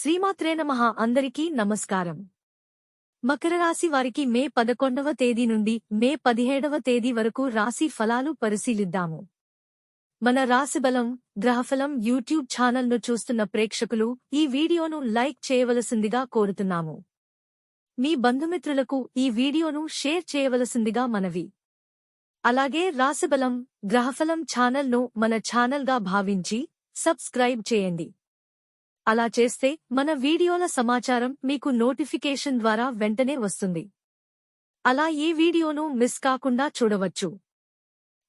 శ్రీమాత్రే నమః. అందరికీ నమస్కారం. మకర రాశి వారికి మే పదకొండవ తేదీ నుండి మే పదిహేడవ తేదీ వరకు రాశి ఫలాలు పరిశీలిద్దాము. మన రాశిబలం గ్రహఫలం యూట్యూబ్ ఛానల్ను చూస్తున్న ప్రేక్షకులు ఈ వీడియోను లైక్ చేయవలసిందిగా కోరుతున్నాము. మీ బంధుమిత్రులకు ఈ వీడియోను షేర్ చేయవలసిందిగా మనవి. అలాగే రాశిబలం గ్రహఫలం ఛానల్ను మన ఛానల్గా భావించి సబ్స్క్రైబ్ చేయండి. అలా చేస్తే మన వీడియోల సమాచారం మీకు నోటిఫికేషన్ ద్వారా వెంటనే వస్తుంది. అలా ఈ వీడియోను మిస్ కాకుండా చూడవచ్చు.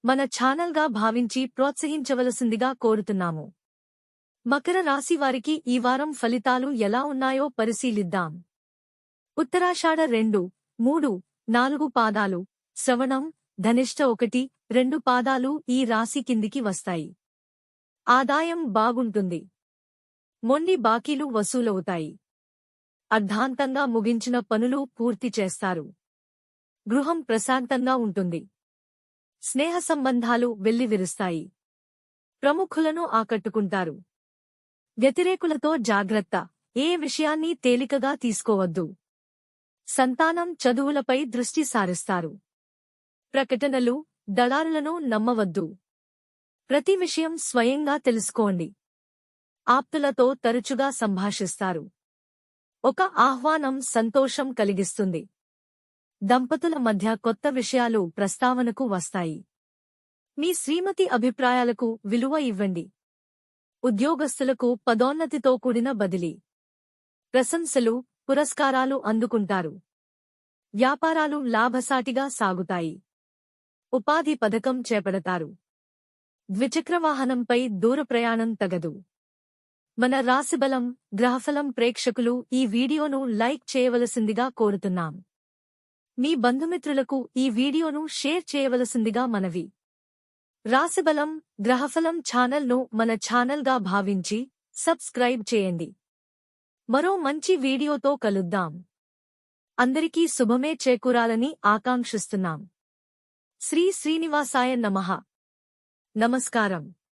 మన ఛానల్గా భావించి ప్రోత్సహించవలసిందిగా కోరుతున్నాము. మకర రాశి వారికి ఈ వారం ఫలితాలు ఎలా ఉన్నాయో పరిశీలిద్దాం. ఉత్తరాషాఢ రెండు మూడు నాలుగు పాదాలు శ్రవణం ధనిష్ట ఒకటి రెండు పాదాలు ఈ రాశి కిందికి వస్తాయి. ఆదాయం బాగుంటుంది. మొండి బాకీలు వసూలవుతాయి. అర్ధాంతంగా ముగించిన పనులు పూర్తి చేస్తారు. గృహం ప్రశాంతంగా ఉంటుంది. స్నేహ సంబంధాలు వెల్లివిరుస్తాయి. ప్రముఖులను ఆకట్టుకుంటారు. వ్యతిరేకులతో జాగ్రత్త. ఏ విషయాన్ని తేలికగా తీసుకోవద్దు. సంతానం చదువులపై దృష్టి సారిస్తారు. ప్రకటనలు దళారులను నమ్మవద్దు. ప్రతి విషయం స్వయంగా తెలుసుకోండి. ఆప్తులతో తరచుగా సంభాషిస్తారు. ఒక ఆహ్వానం సంతోషం కలిగిస్తుంది. దంపతుల మధ్య కొత్త విషయాలు ప్రస్తావనకు వస్తాయి. మీ శ్రీమతి అభిప్రాయాలకు విలువ ఇవ్వండి. ఉద్యోగస్తులకు పదోన్నతితో కూడిన బదిలీ. ప్రశంసలు పురస్కారాలు అందుకుంటారు. వ్యాపారాలు లాభసాటిగా సాగుతాయి. ఉపాధి పథకం చేపడతారు. ద్విచక్రవాహనంపై దూర ప్రయాణం తగదు. మన రాశిబలం గ్రహఫలం ప్రేక్షకులు ఈ వీడియోను లైక్ చేయవలసిందిగా కోరుతున్నాం. మీ బంధుమిత్రులకు ఈ వీడియోను షేర్ చేయవలసిందిగా మనవి. రాశిబలం గ్రహఫలం ఛానల్ను మన ఛానల్గా భావించి సబ్స్క్రైబ్ చేయండి. మరో మంచి వీడియోతో కలుద్దాం. అందరికీ శుభమే చేకూరాలని ఆకాంక్షిస్తున్నాం. శ్రీ శ్రీనివాసాయ నమః. నమస్కారం.